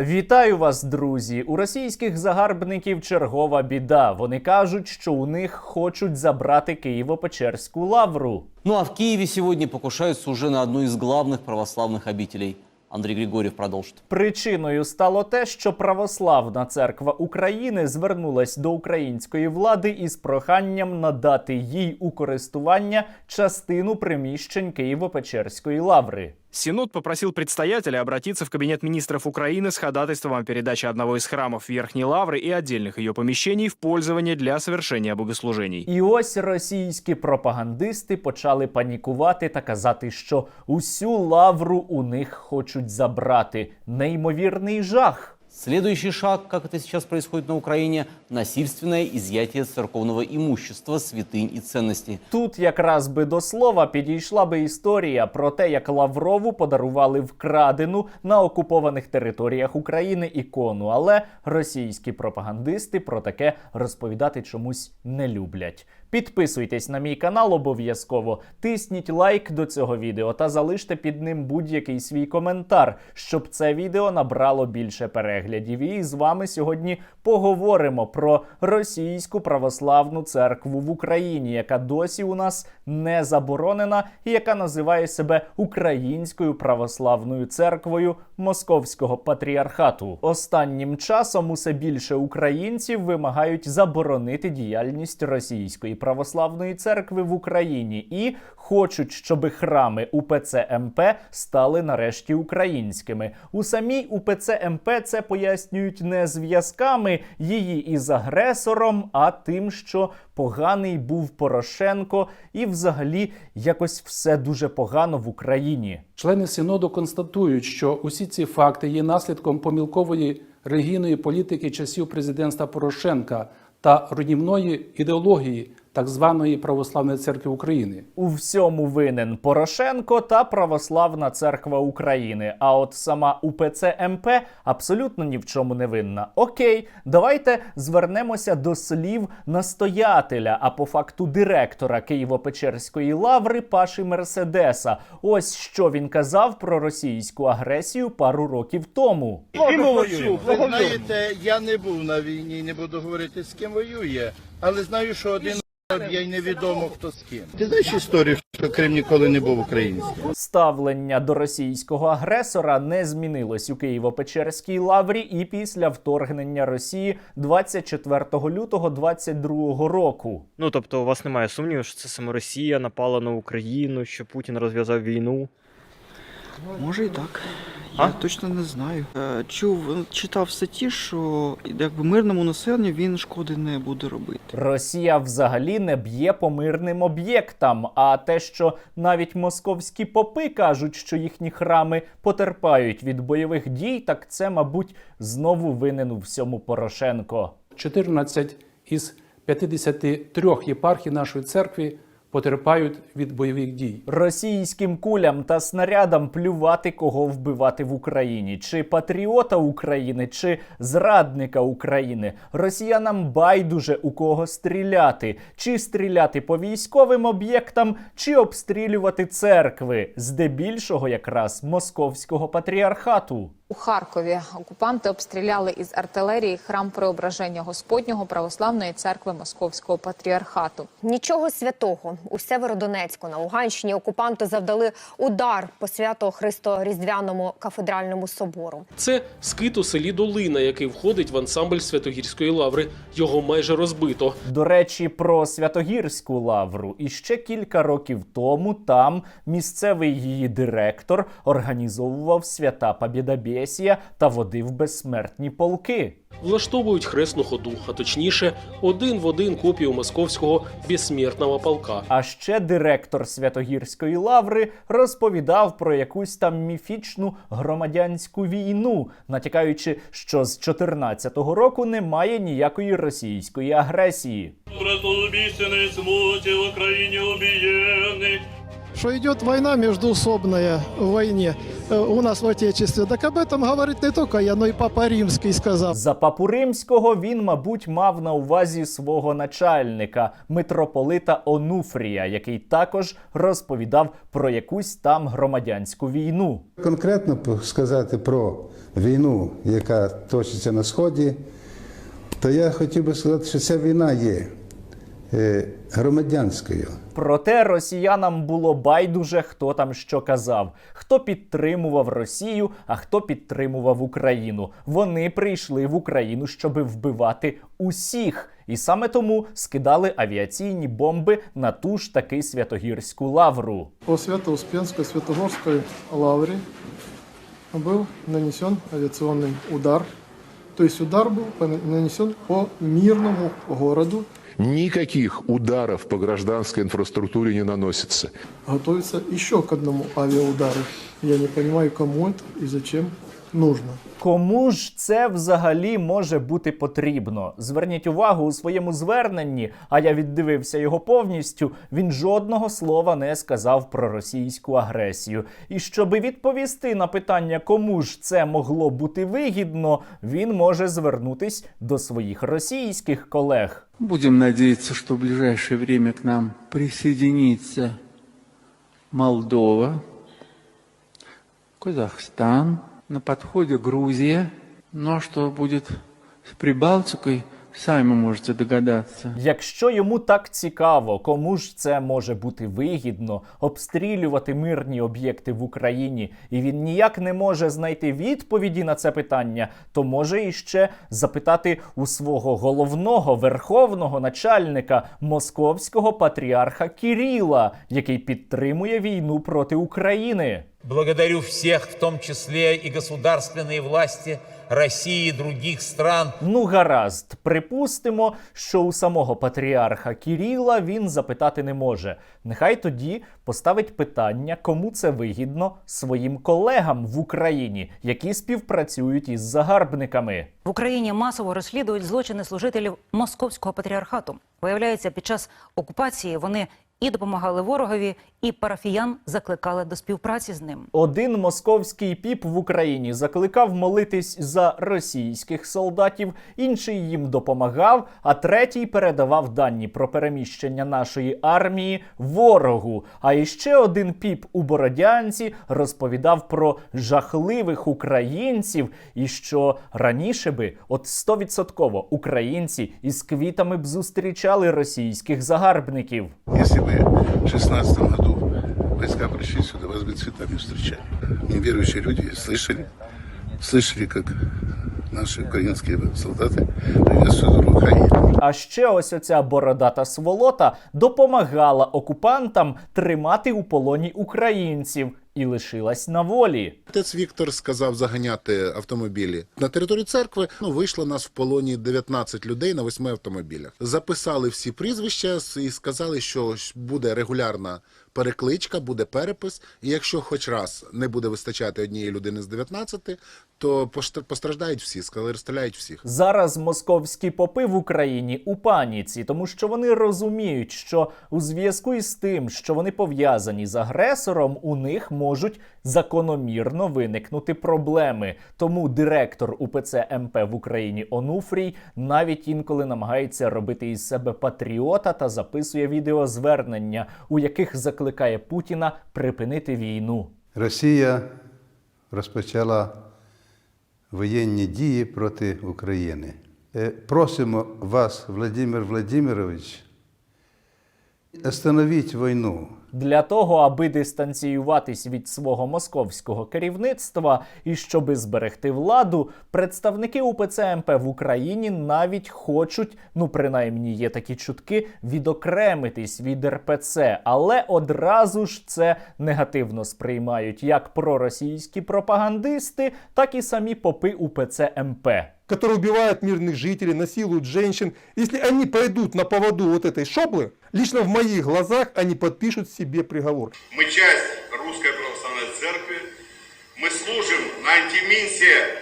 Вітаю вас, друзі! У російських загарбників чергова біда. Вони кажуть, що у них хочуть забрати Києво-Печерську лавру. Ну а в Киеве сегодня покушаются уже на одну из главных православных обителей. Андрей Григорьев продолжит. Причиною стало те, що православна церква України звернулась до української влади із проханням надати їй у користування частину приміщень Києво-Печерської лаври. Синод попросил предстоятеля обратиться в Кабинет министров Украины с ходатайством о передаче одного из храмов Верхней Лавры и отдельных ее помещений в пользование для совершения богослужений. І ось російські пропагандисти почали панікувати та казати, що усю лавру у них хочуть забрати. Неймовірний жах. Следующий шаг, как это сейчас происходит на Украине, насильственное изъятие церковного имущества, святынь и ценностей. Тут якраз би до слова підійшла би історія про те, як Лаврову подарували вкрадену на окупованих територіях України ікону, але російські пропагандисти про таке розповідати чомусь не люблять. Підписуйтесь на мій канал обов'язково, тисніть лайк до цього відео та залиште під ним будь-який свій коментар, щоб це відео набрало більше переглядів. І з вами сьогодні поговоримо про російську православну церкву в Україні, яка досі у нас не заборонена і яка називає себе Українською православною церквою Московського патріархату. Останнім часом усе більше українців вимагають заборонити діяльність російської православної церкви в Україні і хочуть, щоб храми УПЦ МП стали нарешті українськими. У самій УПЦ МП це пояснюють не зв'язками її із агресором, а тим, що поганий був Порошенко, і взагалі якось все дуже погано в Україні. Члени синоду констатують, що усі ці факти є наслідком помилкової релігійної політики часів президентства Порошенка та руйнівної ідеології так званої православної церкви України. У всьому винен Порошенко та Православна Церква України. А от сама УПЦ МП абсолютно ні в чому не винна. Окей, давайте звернемося до слів настоятеля, а по факту директора Києво-Печерської лаври Паші Мерседеса. Ось що він казав про російську агресію пару років тому. Ви знаєте, я не був на війні, не буду говорити з ким воює, але знаю, що один я й невідомо хто з ким. Ти знаєш історію, що Крим ніколи не був українським? Ставлення до російського агресора не змінилось у Києво-Печерській лаврі і після вторгнення Росії 24 лютого 22 року. Ну тобто, у вас немає сумніву, що це саме Росія напала на Україну, що Путін розв'язав війну. Може і так. А? Я точно не знаю. Е, Чув, читав в статті, що якби мирному населенню він шкоди не буде робити. Росія взагалі не б'є по мирним об'єктам. А те, що навіть московські попи кажуть, що їхні храми потерпають від бойових дій, так це, мабуть, знову винен у всьому Порошенко. 14 із 53 єпархій нашої церкви потерпають від бойових дій. Російським кулям та снарядам плювати, кого вбивати в Україні, чи патріота України, чи зрадника України. Росіянам байдуже у кого стріляти, чи стріляти по військовим об'єктам, чи обстрілювати церкви, здебільшого якраз московського патріархату. У Харкові окупанти обстріляли із артилерії храм Преображення Господнього православної церкви Московського патріархату. Нічого святого у Северодонецьку на Луганщині окупанти завдали удар по свято Христо Різдвяному кафедральному собору. Це скит у селі Долина, який входить в ансамбль Святогірської лаври. Його майже розбито. До речі, про Святогірську лавру. І ще кілька років тому там місцевий її директор організовував свята Побєдобєсія та водив безсмертні полки. Влаштовують хресну ходу, а точніше, один в один копію московського безсмертного полка. А ще директор Святогірської лаври розповідав про якусь там міфічну громадянську війну, натякаючи, що з 14-го року немає ніякої російської агресії. Братолубійственної смуті в Україні убієнних, что идет война междуусобная в войне э, у нас в Отечестве. Так об этом говорит не только я, но и Папа Римский сказал. За папу римського він, мабуть, мав на увазі свого начальника, митрополита Онуфрія, який також розповідав про якусь там громадянську війну. Конкретно сказати про війну, яка точиться на сході, то я хотів би сказати, що ця війна є громадянською. Проте росіянам було байдуже, хто там що казав, хто підтримував Росію, а хто підтримував Україну. Вони прийшли в Україну, щоби вбивати усіх, і саме тому скидали авіаційні бомби на ту ж таки святогірську лавру. По Свято-Успенской Святогорской лавре был нанесен авиационный удар. То есть удар был пон- нанесен по мирному городу. Никаких ударов по гражданской инфраструктуре не наносится. Готовится еще к одному авиаудару. Я не понимаю, кому это и зачем нужно. Кому ж це взагалі може бути потрібно? Зверніть увагу у своєму зверненні, а я віддивився його повністю. Він жодного слова не сказав про російську агресію. І щоби відповісти на питання, кому ж це могло бути вигідно, він може звернутись до своїх російських колег. Будем надеяться, что в ближайшее время к нам присоединится Молдова, Казахстан, на подходе Грузия. А что будет с Прибалтикой, сами можете догадаться. Якщо йому так цікаво, кому ж це може бути вигідно обстрілювати мирні об'єкти в Україні, і він ніяк не може знайти відповіді на це питання, то може іще запитати у свого головного верховного начальника московського патріарха Кіріла, який підтримує війну проти України. Благодарю всех, в том числе и государственные власти России и других стран, Ну, гаразд, припустимо, що у самого патріарха Кіріла він запитати не може. Нехай тоді поставить питання, кому це вигідно своїм колегам в Україні, які співпрацюють із загарбниками. В Україні масово розслідують злочини служителів московського патріархату. Виявляється, під час окупації вони і допомагали ворогові, і парафіян закликали до співпраці з ним. Один московський піп в Україні закликав молитись за російських солдатів, інший їм допомагав, а третій передавав дані про переміщення нашої армії ворогу. А іще один піп у Бородянці розповідав про жахливих українців, і що раніше би, от стовідсотково, українці із квітами б зустрічали російських загарбників. Если бы в 16 году войска пришли сюда, вас бы цветами встречали. Неверующие люди слышали, слышали, как наши украинские солдаты приветствуют Украину. А ще ось оця бородата сволота допомагала окупантам тримати у полоні українців і лишилась на волі. Отець Віктор сказав заганяти автомобілі. На території церкви ну, вийшло нас в полоні 19 людей на восьми автомобілях. Записали всі прізвища і сказали, що буде регулярна перекличка, буде перепис. І якщо хоч раз не буде вистачати однієї людини з 19, то постраждають всі, сказали, розстріляють всіх. Зараз московські попи в Україні у паніці, тому що вони розуміють, що у зв'язку із тим, що вони пов'язані з агресором, у них можуть закономірно виникнути проблеми. Тому директор УПЦ МП в Україні Онуфрій навіть інколи намагається робити із себе патріота та записує відеозвернення, у яких закликає Путіна припинити війну. Росія розпочала воєнні дії проти України. Е, Просимо вас, Владимир Владимирович, остановіть війну. Для того, аби дистанціюватись від свого московського керівництва і щоби зберегти владу, представники УПЦ МП в Україні навіть хочуть, ну принаймні є такі чутки, відокремитись від РПЦ, але одразу ж це негативно сприймають як проросійські пропагандисти, так і самі попи УПЦ МП Которые убивают мирных жителей, насилуют женщин. Если они пойдут на поводу вот этой шоблы, лично в моих глазах они подпишут себе приговор. Мы часть Русской Православной Церкви. Мы служим на антиминсе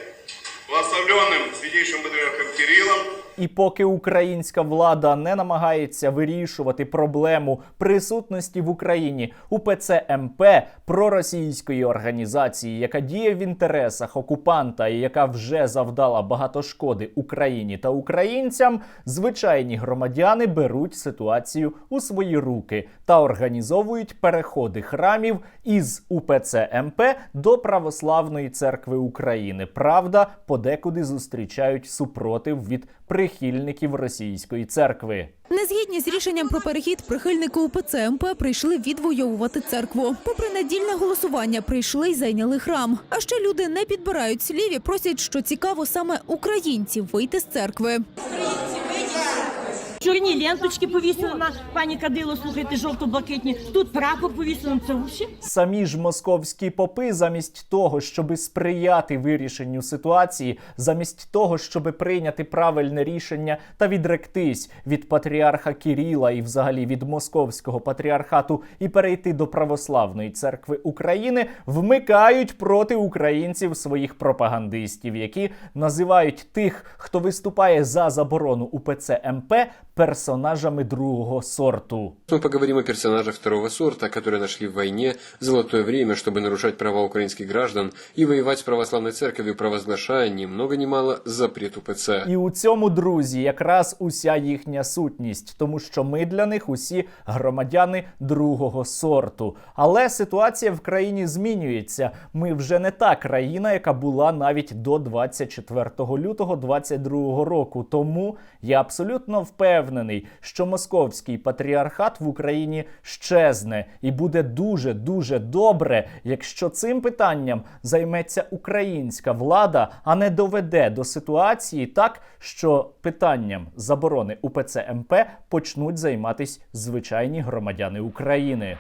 благословленным святейшим патриархом Кириллом і поки українська влада не намагається вирішувати проблему присутності в Україні УПЦ МП проросійської організації, яка діє в інтересах окупанта і яка вже завдала багато шкоди Україні та українцям, звичайні громадяни беруть ситуацію у свої руки та організовують переходи храмів із УПЦ МП до Православної церкви України. Правда, подекуди зустрічають супротив від прихильників російської церкви. Незгідні з рішенням про перехід прихильники УПЦ МП прийшли відвоювати церкву. Попри недільне голосування, прийшли й зайняли храм. А ще люди не підбирають слів і просять, що цікаво саме українців вийти з церкви. Чорні ленточки повісили на пані Кадило, слухайте, жовто-блакитні. Тут прапор повісили, це взагалі. Самі ж московські попи, замість того, щоби сприяти вирішенню ситуації, замість того, щоби прийняти правильне рішення та відректись від патріарха Кіріла і взагалі від московського патріархату і перейти до православної церкви України, вмикають проти українців своїх пропагандистів, які називають тих, хто виступає за заборону УПЦ МП, персонажами другого сорту. Мы поговорим о персонажах второго сорта, которые нашли в войне золотое время, чтобы нарушать права украинских граждан и воевать с православной церковью, провозглашая ни много ни мало запрет УПЦ. І у цьому, друзі, якраз уся їхня сутність, тому що ми для них усі громадяни другого сорту. Але ситуація в країні змінюється. Ми вже не та країна, яка була навіть до 24 лютого 22 року. Тому я абсолютно впевнений, що московський патріархат в Україні щезне і буде дуже дуже добре, якщо цим питанням займеться українська влада, а не доведе до ситуації так, що питанням заборони УПЦ МП почнуть займатись звичайні громадяни України.